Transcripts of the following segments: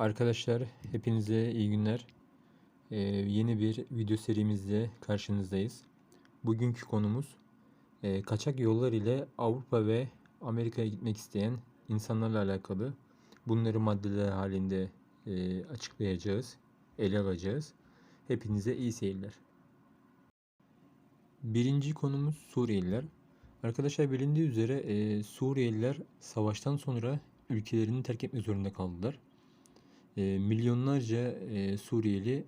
Arkadaşlar hepinize iyi günler. Ee, yeni bir video serimizle karşınızdayız. Bugünkü konumuz e, kaçak yollar ile Avrupa ve Amerika'ya gitmek isteyen insanlarla alakalı. Bunları maddeler halinde e, açıklayacağız, ele alacağız. Hepinize iyi seyirler. Birinci konumuz Suriyeliler. Arkadaşlar bilindiği üzere e, Suriyeliler savaştan sonra ülkelerini terk etmek zorunda kaldılar. E, milyonlarca e, Suriyeli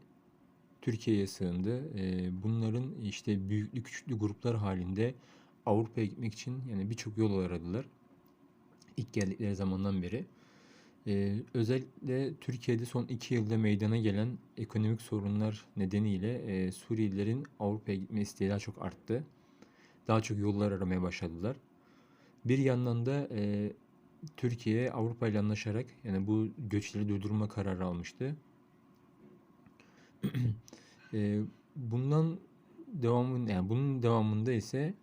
Türkiye'ye sığındı. E, bunların işte büyüklü küçüklü gruplar halinde Avrupa'ya gitmek için yani birçok yol aradılar. İlk geldikleri zamandan beri. E, özellikle Türkiye'de son iki yılda meydana gelen ekonomik sorunlar nedeniyle e, Suriyelilerin Avrupa'ya gitme isteği daha çok arttı. Daha çok yollar aramaya başladılar. Bir yandan da e, Türkiye Avrupa ile anlaşarak yani bu göçleri durdurma kararı almıştı. e, bundan devamın yani bunun devamında ise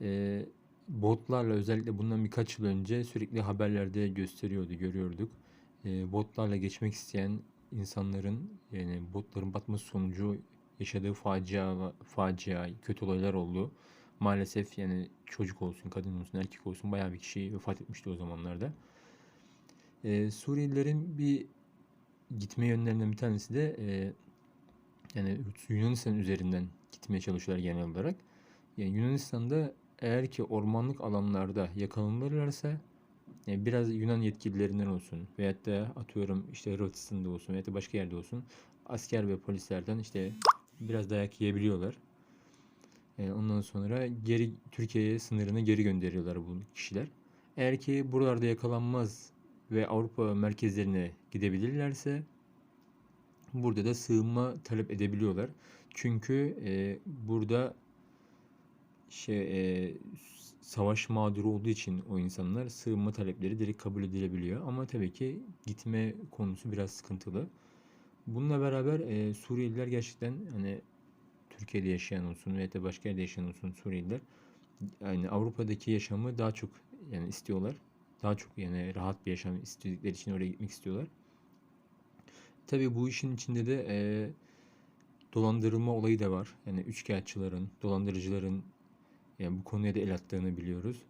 e, botlarla özellikle bundan birkaç yıl önce sürekli haberlerde gösteriyordu, görüyorduk. E, botlarla geçmek isteyen insanların yani botların batması sonucu yaşadığı facia, facia, kötü olaylar oldu. Maalesef yani çocuk olsun, kadın olsun, erkek olsun bayağı bir kişi vefat etmişti o zamanlarda. Ee, Suriyelilerin bir gitme yönlerinden bir tanesi de e, yani Yunanistan üzerinden gitmeye çalışıyorlar genel olarak. Yani Yunanistan'da eğer ki ormanlık alanlarda yakalanırlarsa yani biraz Yunan yetkililerinden olsun veyahut da atıyorum işte Hırvatistan'da olsun veyahut da başka yerde olsun asker ve polislerden işte biraz dayak yiyebiliyorlar. E, ondan sonra geri Türkiye'ye sınırına geri gönderiyorlar bu kişiler. Eğer ki buralarda yakalanmaz ve Avrupa merkezlerine gidebilirlerse burada da sığınma talep edebiliyorlar. Çünkü e, burada şey e, savaş mağduru olduğu için o insanlar sığınma talepleri direkt kabul edilebiliyor. Ama tabii ki gitme konusu biraz sıkıntılı. Bununla beraber e, Suriyeliler gerçekten hani Türkiye'de yaşayan olsun veya da başka yerde yaşayan olsun Suriyeliler yani Avrupa'daki yaşamı daha çok yani istiyorlar. Daha çok yani rahat bir yaşam istedikleri için oraya gitmek istiyorlar. Tabii bu işin içinde de e, dolandırılma olayı da var. Yani üçkağıtçıların, dolandırıcıların yani bu konuya da el attığını biliyoruz.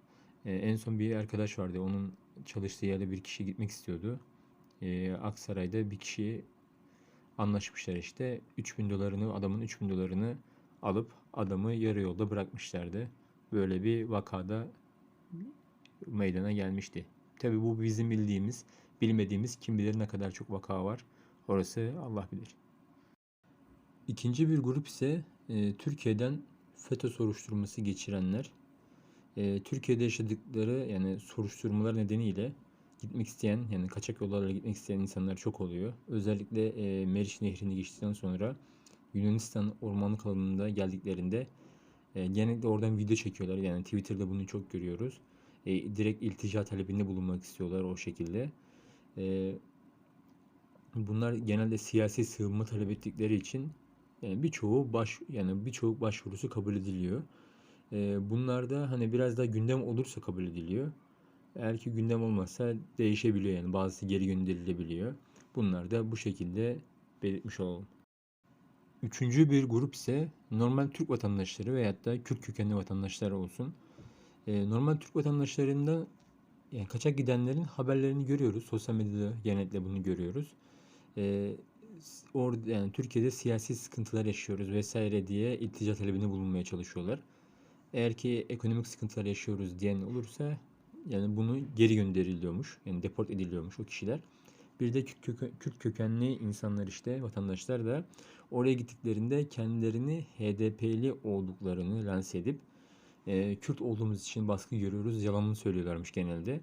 E, en son bir arkadaş vardı. Onun çalıştığı yerde bir kişi gitmek istiyordu. E, Aksaray'da bir kişi anlaşmışlar işte. 3000 dolarını adamın 3000 dolarını alıp adamı yarı yolda bırakmışlardı. Böyle bir vakada meydana gelmişti. Tabi bu bizim bildiğimiz, bilmediğimiz kim bilir ne kadar çok vaka var. Orası Allah bilir. İkinci bir grup ise e, Türkiye'den FETÖ soruşturması geçirenler. E, Türkiye'de yaşadıkları yani soruşturmalar nedeniyle gitmek isteyen yani kaçak yollarla gitmek isteyen insanlar çok oluyor. Özellikle e, Meriç Nehri'ni geçtikten sonra Yunanistan ormanlık alanında geldiklerinde e, genellikle oradan video çekiyorlar. Yani Twitter'da bunu çok görüyoruz. E, direkt iltica talebinde bulunmak istiyorlar o şekilde. E, bunlar genelde siyasi sığınma talep ettikleri için yani birçoğu baş yani birçok başvurusu kabul ediliyor. E, bunlar da hani biraz daha gündem olursa kabul ediliyor. Eğer ki gündem olmazsa değişebiliyor yani bazısı geri gönderilebiliyor. Bunlar da bu şekilde belirtmiş olalım. Üçüncü bir grup ise normal Türk vatandaşları veyahut da Kürt kökenli vatandaşlar olsun. Ee, normal Türk vatandaşlarında yani kaçak gidenlerin haberlerini görüyoruz. Sosyal medyada genellikle bunu görüyoruz. Ee, orada yani Türkiye'de siyasi sıkıntılar yaşıyoruz vesaire diye iltica talebinde bulunmaya çalışıyorlar. Eğer ki ekonomik sıkıntılar yaşıyoruz diyen olursa yani bunu geri gönderiliyormuş. Yani deport ediliyormuş o kişiler. Bir de Kürt kökenli insanlar işte vatandaşlar da oraya gittiklerinde kendilerini HDP'li olduklarını lanse edip e, Kürt olduğumuz için baskı görüyoruz yalanını söylüyorlarmış genelde.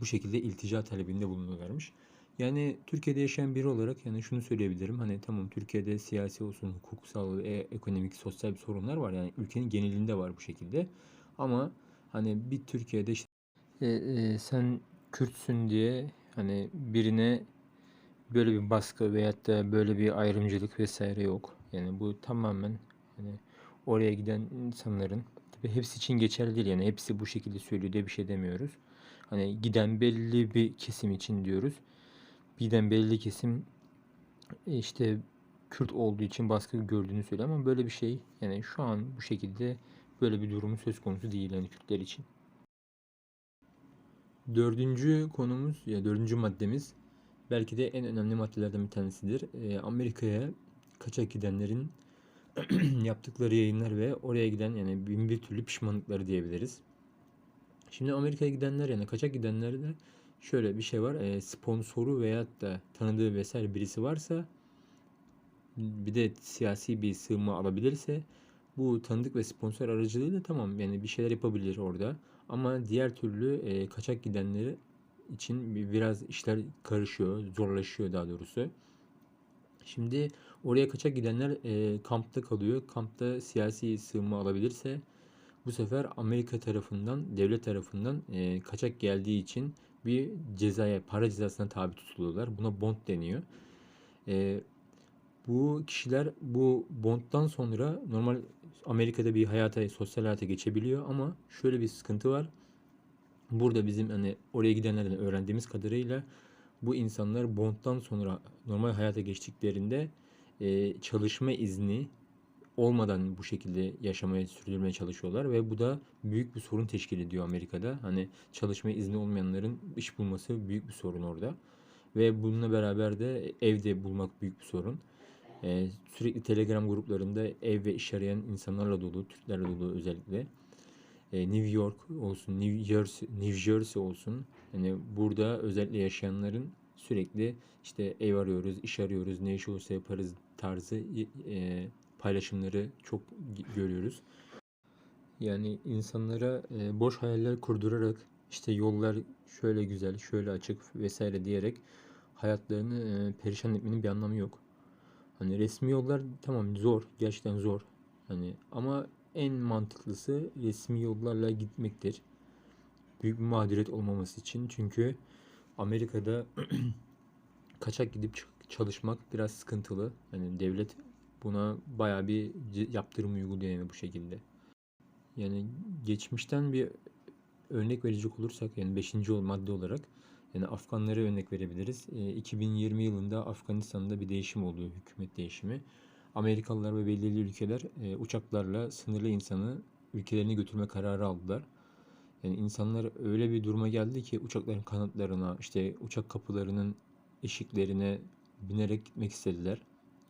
Bu şekilde iltica talebinde bulunuyorlarmış. Yani Türkiye'de yaşayan biri olarak yani şunu söyleyebilirim. Hani tamam Türkiye'de siyasi olsun, hukuksal, e, ekonomik, sosyal bir sorunlar var. Yani ülkenin genelinde var bu şekilde. Ama Hani bir Türkiye'de işte e, e, sen Kürtsün diye hani birine böyle bir baskı veyahut da böyle bir ayrımcılık vesaire yok. Yani bu tamamen hani oraya giden insanların tabii hepsi için geçerli değil yani hepsi bu şekilde söylüyor diye bir şey demiyoruz. Hani giden belli bir kesim için diyoruz. birden belli kesim işte Kürt olduğu için baskı gördüğünü söylüyor ama böyle bir şey yani şu an bu şekilde böyle bir durumu söz konusu değil yani Kürtler için. Dördüncü konumuz ya dördüncü maddemiz belki de en önemli maddelerden bir tanesidir. E, Amerika'ya kaçak gidenlerin yaptıkları yayınlar ve oraya giden yani bin bir türlü pişmanlıkları diyebiliriz. Şimdi Amerika'ya gidenler yani kaçak gidenlerde şöyle bir şey var. E, sponsoru veyahut da tanıdığı vesaire birisi varsa bir de siyasi bir sığınma alabilirse bu tanıdık ve sponsor aracılığıyla tamam yani bir şeyler yapabilir orada. Ama diğer türlü e, kaçak gidenleri için biraz işler karışıyor, zorlaşıyor daha doğrusu. Şimdi oraya kaçak gidenler e, kampta kalıyor. Kampta siyasi sığınma alabilirse bu sefer Amerika tarafından, devlet tarafından e, kaçak geldiği için bir cezaya, para cezasına tabi tutuluyorlar. Buna bond deniyor. E, bu kişiler bu bondtan sonra normal Amerika'da bir hayata, sosyal hayata geçebiliyor ama şöyle bir sıkıntı var. Burada bizim hani oraya gidenlerden öğrendiğimiz kadarıyla bu insanlar bondtan sonra normal hayata geçtiklerinde e, çalışma izni olmadan bu şekilde yaşamaya sürdürmeye çalışıyorlar ve bu da büyük bir sorun teşkil ediyor Amerika'da. Hani çalışma izni olmayanların iş bulması büyük bir sorun orada. Ve bununla beraber de evde bulmak büyük bir sorun. Ee, sürekli Telegram gruplarında ev ve iş arayan insanlarla dolu, Türklerle dolu özellikle. Ee, New York olsun, New Jersey, New Jersey olsun. Hani burada özellikle yaşayanların sürekli işte ev arıyoruz, iş arıyoruz, ne iş olursa yaparız tarzı e, paylaşımları çok görüyoruz. Yani insanlara e, boş hayaller kurdurarak işte yollar şöyle güzel, şöyle açık vesaire diyerek hayatlarını e, perişan etmenin bir anlamı yok. Hani resmi yollar tamam zor, gerçekten zor. Hani ama en mantıklısı resmi yollarla gitmektir. Büyük bir mağduriyet olmaması için. Çünkü Amerika'da kaçak gidip çalışmak biraz sıkıntılı. Hani devlet buna baya bir yaptırım uyguluyor yani bu şekilde. Yani geçmişten bir örnek verecek olursak yani 5. madde olarak yani Afganlara örnek verebiliriz. E, 2020 yılında Afganistan'da bir değişim oluyor, hükümet değişimi. Amerikalılar ve belirli ülkeler e, uçaklarla sınırlı insanı ülkelerine götürme kararı aldılar. Yani insanlar öyle bir duruma geldi ki uçakların kanatlarına, işte uçak kapılarının eşiklerine binerek gitmek istediler.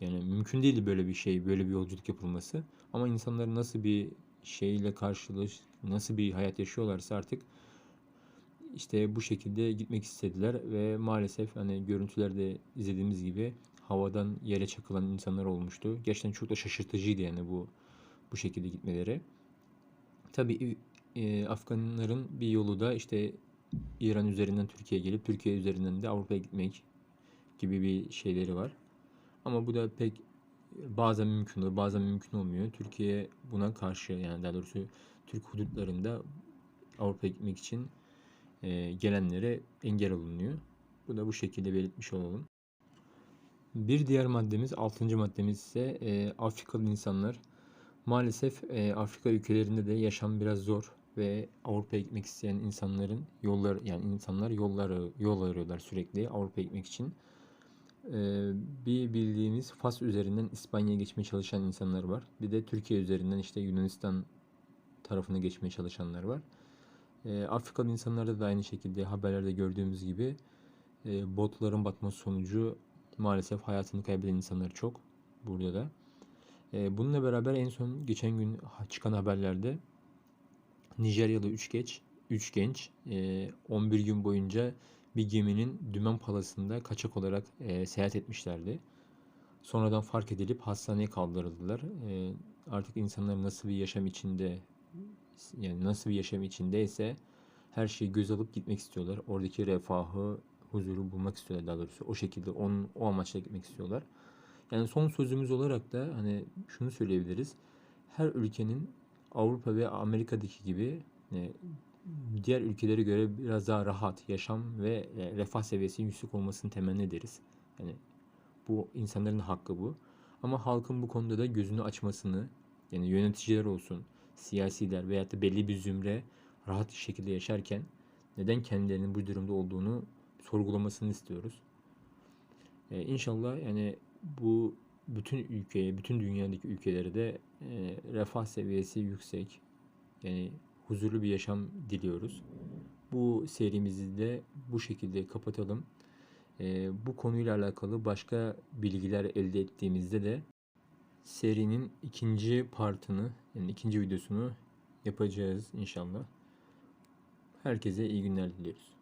Yani mümkün değildi böyle bir şey, böyle bir yolculuk yapılması. Ama insanlar nasıl bir şeyle karşılaş, nasıl bir hayat yaşıyorlarsa artık işte bu şekilde gitmek istediler ve maalesef hani görüntülerde izlediğimiz gibi havadan yere çakılan insanlar olmuştu. Gerçekten çok da şaşırtıcıydı yani bu bu şekilde gitmeleri. Tabii e, Afganların bir yolu da işte İran üzerinden Türkiye'ye gelip Türkiye üzerinden de Avrupa'ya gitmek gibi bir şeyleri var. Ama bu da pek bazen mümkün oluyor, bazen mümkün olmuyor. Türkiye buna karşı yani daha doğrusu Türk hudutlarında Avrupa'ya gitmek için e, gelenlere engel olunuyor. Bu da bu şekilde belirtmiş olalım. Bir diğer maddemiz, altıncı maddemiz ise e, Afrikalı insanlar. Maalesef e, Afrika ülkelerinde de yaşam biraz zor ve Avrupa'ya gitmek isteyen insanların yollar yani insanlar yolları yol arıyorlar sürekli Avrupa'ya gitmek için. E, bir bildiğimiz Fas üzerinden İspanya'ya geçmeye çalışan insanlar var. Bir de Türkiye üzerinden işte Yunanistan tarafına geçmeye çalışanlar var. E, Afrikalı insanlarda da aynı şekilde haberlerde gördüğümüz gibi e, botların batması sonucu maalesef hayatını kaybeden insanlar çok burada da. E, bununla beraber en son geçen gün çıkan haberlerde Nijeryalı 3 genç 3 genç e, 11 gün boyunca bir geminin dümen palasında kaçak olarak e, seyahat etmişlerdi. Sonradan fark edilip hastaneye kaldırıldılar. E, artık insanlar nasıl bir yaşam içinde yani nasıl bir yaşam içindeyse her şeyi göz alıp gitmek istiyorlar. Oradaki refahı, huzuru bulmak istiyorlar daha doğrusu. O şekilde onun, o amaçla gitmek istiyorlar. Yani son sözümüz olarak da hani şunu söyleyebiliriz. Her ülkenin Avrupa ve Amerika'daki gibi e, diğer ülkelere göre biraz daha rahat yaşam ve e, refah seviyesinin yüksek olmasını temenni ederiz. Yani bu insanların hakkı bu. Ama halkın bu konuda da gözünü açmasını yani yöneticiler olsun, siyasiler veya da belli bir zümre rahat bir şekilde yaşarken neden kendilerinin bu durumda olduğunu sorgulamasını istiyoruz. E, inşallah yani bu bütün ülkeye, bütün dünyadaki ülkelere de e, refah seviyesi yüksek, yani huzurlu bir yaşam diliyoruz. Bu serimizi de bu şekilde kapatalım. E, bu konuyla alakalı başka bilgiler elde ettiğimizde de serinin ikinci partını, yani ikinci videosunu yapacağız inşallah. Herkese iyi günler diliyoruz.